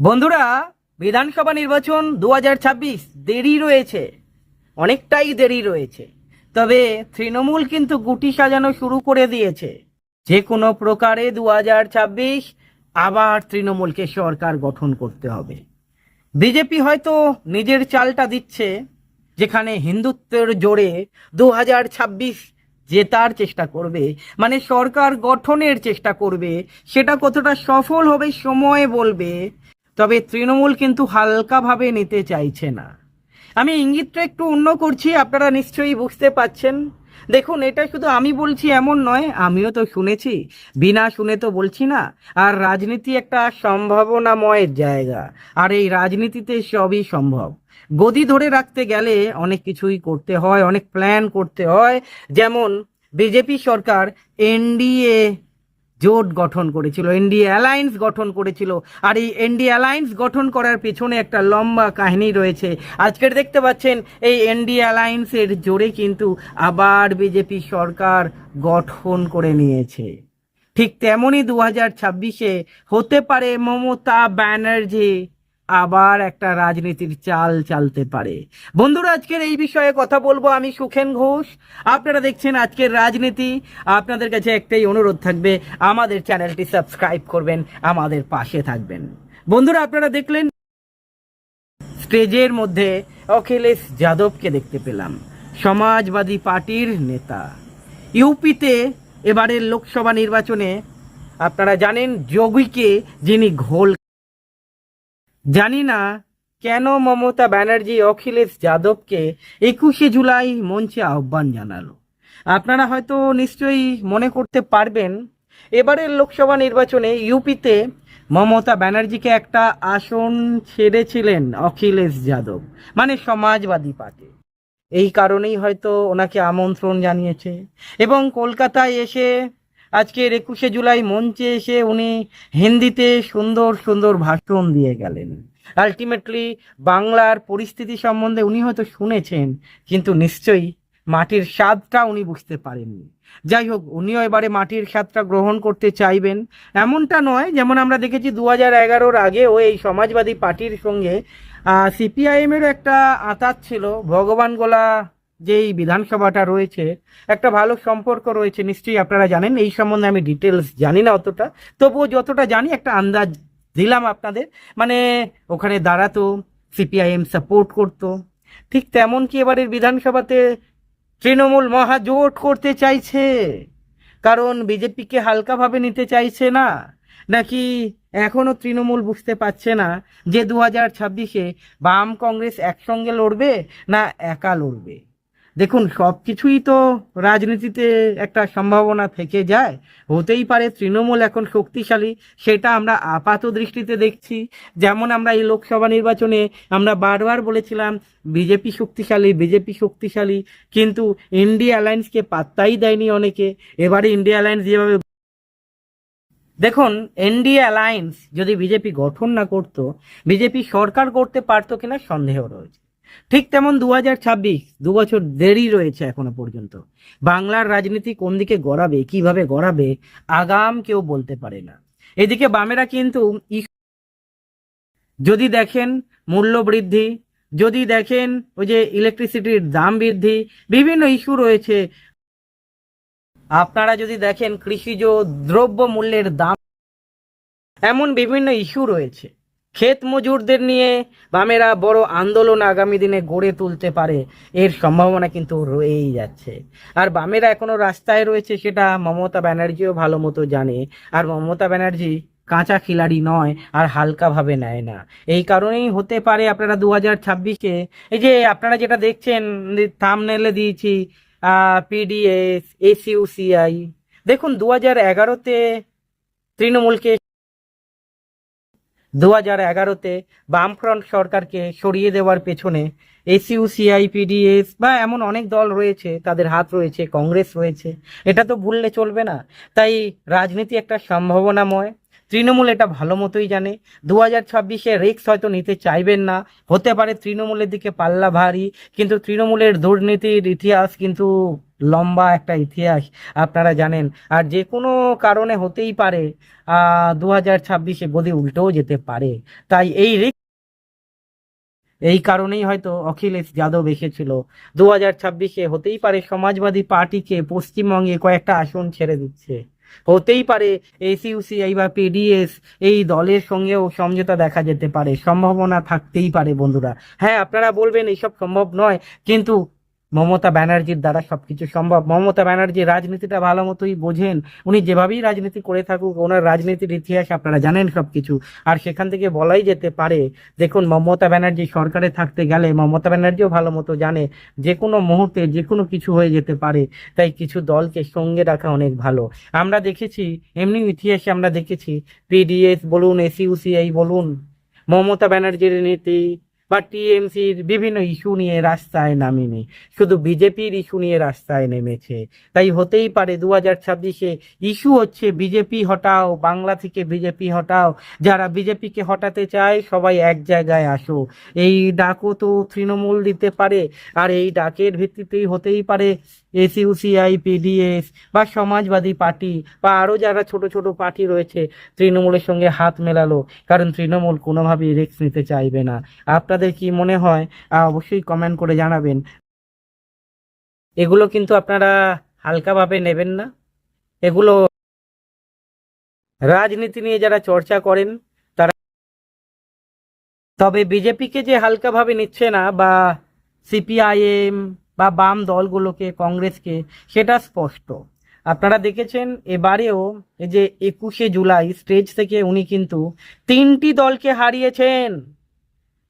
বন্ধুরা, বিধানসভা নির্বাচন দু হাজার ছাব্বিশ দেরি রয়েছে, অনেকটাই দেরি রয়েছে। তবে তৃণমূল কিন্তু গুটি সাজানো শুরু করে দিয়েছে। যে কোনো প্রকারে দু হাজার ছাব্বিশ আবার তৃণমূলকে সরকার গঠন করতে হবে। বিজেপি হয়তো নিজের চালটা দিচ্ছে, যেখানে হিন্দুত্বের জোরে দু হাজার ছাব্বিশ জেতার চেষ্টা করবে মানে সরকার গঠনের চেষ্টা করবে, সেটা কতটা সফল হবে সময় বলবে তবে তৃণমূল কিন্তু হালকাভাবে নিতে চাইছে না। আমি ইঙ্গিতটা একটু অন্য করছি, আপনারা নিশ্চয়ই বুঝতে পাচ্ছেন। দেখুন, এটা শুধু আমি বলছি, এমন নয়, আমিও তো শুনেছি, বিনা শুনে তো বলছি না, আর রাজনীতি একটা সম্ভাবনাময় জায়গা, আর এই রাজনীতিতে সবই সম্ভব। গদি ধরে রাখতে গেলে অনেক কিছুই করতে হয়, অনেক প্ল্যান করতে হয়। যেমন, বিজেপি সরকার এনডিএ জোট গঠন করেছিল এনডিএ অ্যালায়েন্স গঠন করেছিল, আর এই এনডিএ অ্যালায়েন্স গঠন করার পেছনে একটা লম্বা কাহিনী রয়েছে। আজকের দেখতে পাচ্ছেন, এই এনডিএ অ্যালায়েন্সের জোরে কিন্তু আবার বিজেপি সরকার গঠন করে নিয়েছে। ঠিক তেমনই দু হাজার ছাব্বিশে হতে পারে মমতা ব্যানার্জি। আবার একটা রাজনীতির চাল চালতে পারে। বন্ধুরা, আজকের এই বিষয়ে কথা বলব আমি সুখেন ঘোষ। আপনারা দেখছেন আজকের রাজনীতি। আপনাদের কাছে একটাই অনুরোধ থাকবে, আমাদের চ্যানেলটি সাবস্ক্রাইব করবেন, আমাদের পাশে থাকবেন। বন্ধুরা, আপনারা দেখলেন স্টেজের মধ্যে অখিলেশ যাদবকে দেখতে পেলাম, সমাজবাদী পার্টির নেতা। ইউপিতে এবারের লোকসভা নির্বাচনে আপনারা জানেন যোগীকে যিনি ঘোল জানি না কেন মমতা ব্যানার্জি অখিলেশ যাদবকে একুশে জুলাই মঞ্চে আহ্বান জানালো। আপনারা হয়তো নিশ্চয়ই মনে করতে পারবেন, এবারের লোকসভা নির্বাচনে ইউপিতে মমতা ব্যানার্জিকে একটা আসন ছেড়েছিলেন অখিলেশ যাদব মানে সমাজবাদী পার্টি। এই কারণেই হয়তো ওনাকে আমন্ত্রণ জানিয়েছে। এবং কলকাতায় এসে আজকের একুশে জুলাই মঞ্চে এসে উনি হিন্দিতে সুন্দর সুন্দর ভাষণ দিয়ে গেলেন। আলটিমেটলি বাংলার পরিস্থিতি সম্বন্ধে উনি হয়তো শুনেছেন, কিন্তু নিশ্চয়ই মাটির স্বাদটা উনি বুঝতে পারেননি। যাই হোক, উনিও এবারে মাটির স্বাদটা গ্রহণ করতে চাইবেন। এমনটা নয়, যেমন আমরা দেখেছি দু হাজার এগারোর আগেও এই সমাজবাদী পার্টির সঙ্গে সিপিআইএমেরও একটা আতাত ছিল, ভগবান গোলা যেই বিধানসভাটা রয়েছে, একটা ভালো সম্পর্ক রয়েছে, নিশ্চয়ই আপনারা জানেন, এই সম্বন্ধে আমি ডিটেলস জানি না অতটা। তবুও যতটা জানি, একটা আন্দাজ দিলাম আপনাদের। মানে ওখানে দাঁড়াতো সিপিআইএম সাপোর্ট করতো। ঠিক তেমন কি এবারের বিধানসভাতে তৃণমূল মহাজোট করতে চাইছে। কারণ বিজেপিকে হালকাভাবে নিতে চাইছে না। নাকি এখনও তৃণমূল বুঝতে পারছে না যে দু হাজার ছাব্বিশে বাম কংগ্রেস একসঙ্গে লড়বে না একা লড়বে? দেখুন সব কিছুই তো রাজনীতিতে একটা সম্ভাবনা থেকে যায়। হতেই পারে তৃণমূল এখন শক্তিশালী, সেটা আমরা আপাত দৃষ্টিতে দেখছি। যেমন আমরা এই লোকসভা নির্বাচনে আমরা বারবার বলেছিলাম, বিজেপি শক্তিশালী বিজেপি শক্তিশালী, কিন্তু ইন্ডিয়া অ্যালায়েন্সকে পাত্তাই দেয়নি অনেকে। এবারে ইন্ডিয়া অ্যালায়েন্স যেভাবে দেখুন এনডিএ অ্যালায়েন্স যদি বিজেপি গঠন না করতো, বিজেপি সরকার করতে পারতো কিনা সন্দেহ রয়েছে। ঠিক তেমন দু হাজার ছাব্বিশ, দু বছর দেরি রয়েছে এখনও পর্যন্ত। বাংলার রাজনীতি কোন দিকে গড়াবে, কীভাবে গড়াবে, আগাম কেউ বলতে পারে না। এদিকে বামেরা কিন্তু যদি দেখেন মূল্য বৃদ্ধি, যদি দেখেন ওই যে ইলেকট্রিসিটির দাম বৃদ্ধি, বিভিন্ন ইস্যু রয়েছে। আপনারা যদি দেখেন কৃষিজ দ্রব্য মূল্যের দাম, এমন বিভিন্ন ইস্যু রয়েছে। ক্ষেত মজুরদের নিয়ে বামেরা বড় আন্দোলন আগামী দিনে গড়ে তুলতে পারে। এর সম্ভাবনা কিন্তু রয়েই যাচ্ছে। আর বামেরা এখনও রাস্তায় রয়েছে সেটা মমতা ব্যানার্জিও ভালো মতো জানে। আর মমতা ব্যানার্জি কাঁচা খিলাড়ি নয় আর হালকাভাবে নেয় না। এই কারণেই হতে পারে আপনারা দু হাজার ছাব্বিশে এই যে আপনারা যেটা দেখছেন থামনেলে দিয়েছি পিডিএস এসইউসিআই দেখুন দু হাজার এগারোতে তৃণমূলকে দু হাজার এগারোতে বামফ্রন্ট সরকারকে সরিয়ে দেওয়ার পেছনে এসইউ, সিআইপিডিএস বা এমন অনেক দল রয়েছে, তাদের হাত রয়েছে, কংগ্রেস রয়েছে। এটা তো ভুললে চলবে না। তাই রাজনীতি একটা সম্ভাবনাময়। তৃণমূল এটা ভালো মতোই জানে। দু হাজার ছাব্বিশে রিক্স হয়তো নিতে চাইবেন না। হতে পারে তৃণমূলের দিকে পাল্লা ভারী, কিন্তু তৃণমূলের দুর্নীতির ইতিহাস কিন্তু লম্বা একটা ইতিহাস আপনারা জানেন। আর যে কোনো কারণে হতেই পারে দু হাজার ছাব্বিশে গদি উল্টেও যেতে পারে। তাই এই এই কারণেই হয়তো অখিলেশ যাদব এসেছিল। দু হাজার ছাব্বিশে হতেই পারে সমাজবাদী পার্টিকে পশ্চিমবঙ্গে কয়েকটা আসন ছেড়ে দিচ্ছে। হতেই পারে এসইউসিআই বা পিডিএস এই দলের সঙ্গেও সমঝোতা দেখা যেতে পারে। সম্ভাবনা থাকতেই পারে বন্ধুরা। হ্যাঁ আপনারা বলবেন, এইসব সম্ভব নয়। কিন্তু মমতা ব্যানার্জির দ্বারা সবকিছু সম্ভব। মমতা ব্যানার্জি রাজনীতিটা ভালো মতোই বোঝেন। উনি যেভাবেই রাজনীতি করে থাকুক, ওনার রাজনীতির ইতিহাস আপনারা জানেন সবকিছু। আর সেখান থেকে বলাই যেতে পারে, দেখুন মমতা ব্যানার্জি সরকারে থাকতে গেলে মমতা ব্যানার্জিও ভালো মতো জানে, যে কোনো মুহূর্তে যে কোনো কিছু হয়ে যেতে পারে। তাই কিছু দলকে সঙ্গে রাখা অনেক ভালো। আমরা দেখেছি, এমনি ইতিহাসে আমরা দেখেছি পিডিএস বলুন এসইউসিআই বলুন, মমতা ব্যানার্জির নীতি বা টিএমসির বিভিন্ন ইস্যু নিয়ে রাস্তায় নামেনি। শুধু বিজেপির ইস্যু নিয়ে রাস্তায় নেমেছে। তাই হতেই পারে দু হাজার ছাব্বিশে ইস্যু হচ্ছে বিজেপি হটাও, বাংলা থেকে বিজেপি হটাও। যারা বিজেপিকে হটাতে চায়, সবাই এক জায়গায় আসো। এই ডাকও তো তৃণমূল দিতে পারে, আর এই ডাকের ভিত্তিতেই হতেই পারে এসইউসিআই পিডিএস বা সমাজবাদী পার্টি, বা আরও যারা ছোট ছোট পার্টি রয়েছে, তৃণমূলের সঙ্গে হাত মেলালো, কারণ তৃণমূল কোনোভাবেই রিস্ক নিতে চাইবে না। আপনাদের কি মনে হয়? অবশ্যই কমেন্ট করে জানাবেন। এগুলো কিন্তু আপনারা হালকাভাবে নেবেন না। এগুলো রাজনীতি নিয়ে যারা চর্চা করেন, তারা তবে বিজেপিকে যে হালকাভাবে নিচ্ছে না, বা সিপিআইএম বা বাম দলগুলোকে, কংগ্রেসকে, সেটা স্পষ্ট। আপনারা দেখেছেন, এবারেও এই যে একুশে জুলাই, স্টেজ থেকে উনি কিন্তু তিনটি দলকে হারিয়েছেন।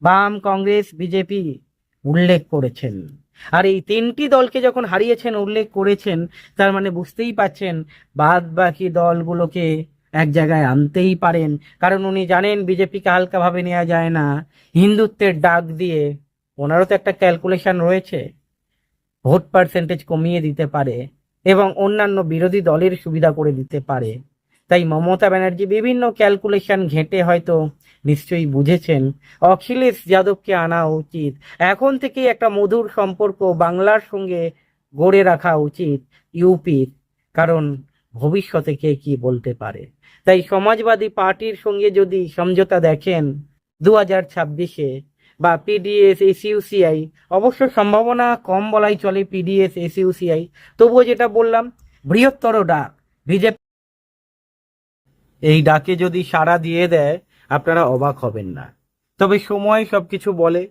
বাম, কংগ্রেস, বিজেপি উল্লেখ করেছেন। আর এই তিনটি দলকে যখন হারিয়েছেন, উল্লেখ করেছেন, তার মানে বুঝতেই পাচ্ছেন বাদ বাকি দলগুলোকে এক জায়গায় আনতেই পারেন। কারণ উনি জানেন, বিজেপিকে হালকাভাবে নেওয়া যায় না। হিন্দুত্বের ডাক দিয়ে, ওনারও তো একটা ক্যালকুলেশন রয়েছে। ভোট পার্সেন্টেজ কমিয়ে দিতে পারে এবং অন্যান্য বিরোধী দলের সুবিধা করে দিতে পারে। তাই মমতা ব্যানার্জি বিভিন্ন ক্যালকুলেশন ঘেঁটে হয়তো নিশ্চয়ই বুঝেছেন। অখিলেশ যাদবকে আনা উচিত। এখন থেকেই একটা মধুর সম্পর্ক বাংলার সঙ্গে গড়ে রাখা উচিত ইউপির। কারণ ভবিষ্যতে কে কি বলতে পারে? তাই সমাজবাদী পার্টির সঙ্গে যদি সমঝোতা দেখেন, দু হাজার ছাব্বিশে বা পিডিএস এসইউসিআই অবশ্য সম্ভাবনা কম বলাই চলে পিডিএস এসইউসিআই তবুও যেটা বললাম, বৃহত্তর ডাক, বিজেপি। এই ডাকে যদি সাড়া দিয়ে দেয়, আপনারা অবাক হবেন না। তবে সময় সবকিছু বলে।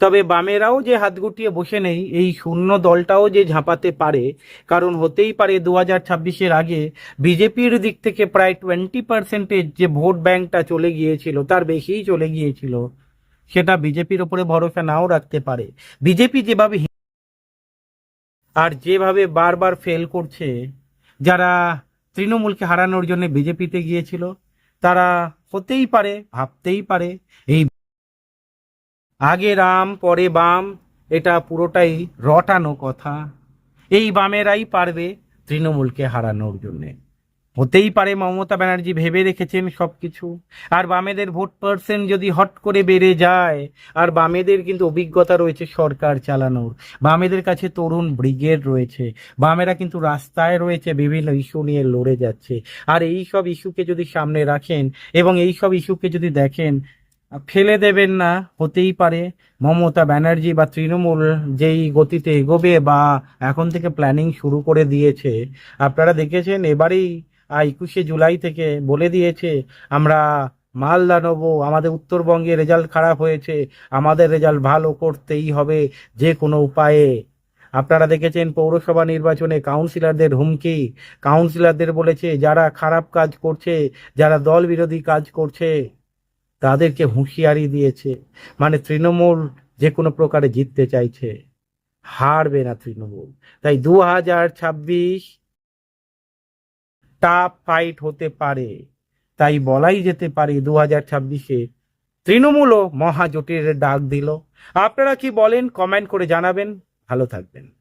তবে বামেরাও যে হাত গুটিয়ে বসে নেই, এই শূন্য দলটাও যে ঝাঁপাতে পারে, কারণ হতেই পারে দু হাজার ছাব্বিশের আগে বিজেপির দিক থেকে প্রায় টোয়েন্টি পার্সেন্টেজ যে ভোট ব্যাংকটা চলে গিয়েছিল, তার বেশিই চলে গিয়েছিল। সেটা বিজেপির ওপরে ভরসা নাও রাখতে পারে। বিজেপি যেভাবে আর যেভাবে বারবার ফেল করছে, যারা তৃণমূলকে হারানোর জন্য বিজেপিতে গিয়েছিল, তারা হতেই পারে, ভাবতেই পারে, এই আগে রাম, পরে বাম, এটা পুরোটাই রটানো কথা। এই বামেরাই পারবে তৃণমূলকে হারানোর জন্যে। হতেই পারে মমতা ব্যানার্জি ভেবে রেখেছেন সব কিছু আর বামেদের ভোট পার্সেন্ট যদি হট করে বেড়ে যায়, আর বামেদের কিন্তু অভিজ্ঞতা রয়েছে সরকার চালানোর। বামেদের কাছে তরুণ ব্রিগেড রয়েছে। বামেরা কিন্তু রাস্তায় রয়েছে, বিভিন্ন ইস্যু নিয়ে লড়ে যাচ্ছে। আর এই সব ইস্যুকে যদি সামনে রাখেন এবং এই সব ইস্যুকে যদি দেখেন, ফেলে দেবেন না, হতেই পারে মমতা ব্যানার্জি বা তৃণমূল যেই গতিতে এগোবে বা এখন থেকে প্ল্যানিং শুরু করে দিয়েছে। আপনারা দেখেছেন এবারেই একুশে জুলাই থেকে বলে দিয়েছে, আমরা মালদা নেব, আমাদের উত্তরবঙ্গে রেজাল্ট খারাপ হয়েছে, আমাদের রেজাল্ট ভালো করতেই হবে যে কোনো উপায়ে। আপনারা দেখেছেন পৌরসভা নির্বাচনে কাউন্সিলরদের হুমকি। কাউন্সিলরদের বলেছে, যারা খারাপ কাজ করছে, যারা দল বিরোধী কাজ করছে, তাদেরকে হুঁশিয়ারি দিয়েছে। মানে তৃণমূল যে কোনো প্রকারে জিততে চাইছে। হারবে না তৃণমূল। তাই দু হাজার ছাব্বিশ টাফ ফাইট হতে পারে। তাই বলাই যেতে পারে দু হাজার ছাব্বিশে তৃণমূলও মহাজোটের ডাক দিল। আপনারা কি বলেন, কমেন্ট করে জানাবেন। ভালো থাকবেন।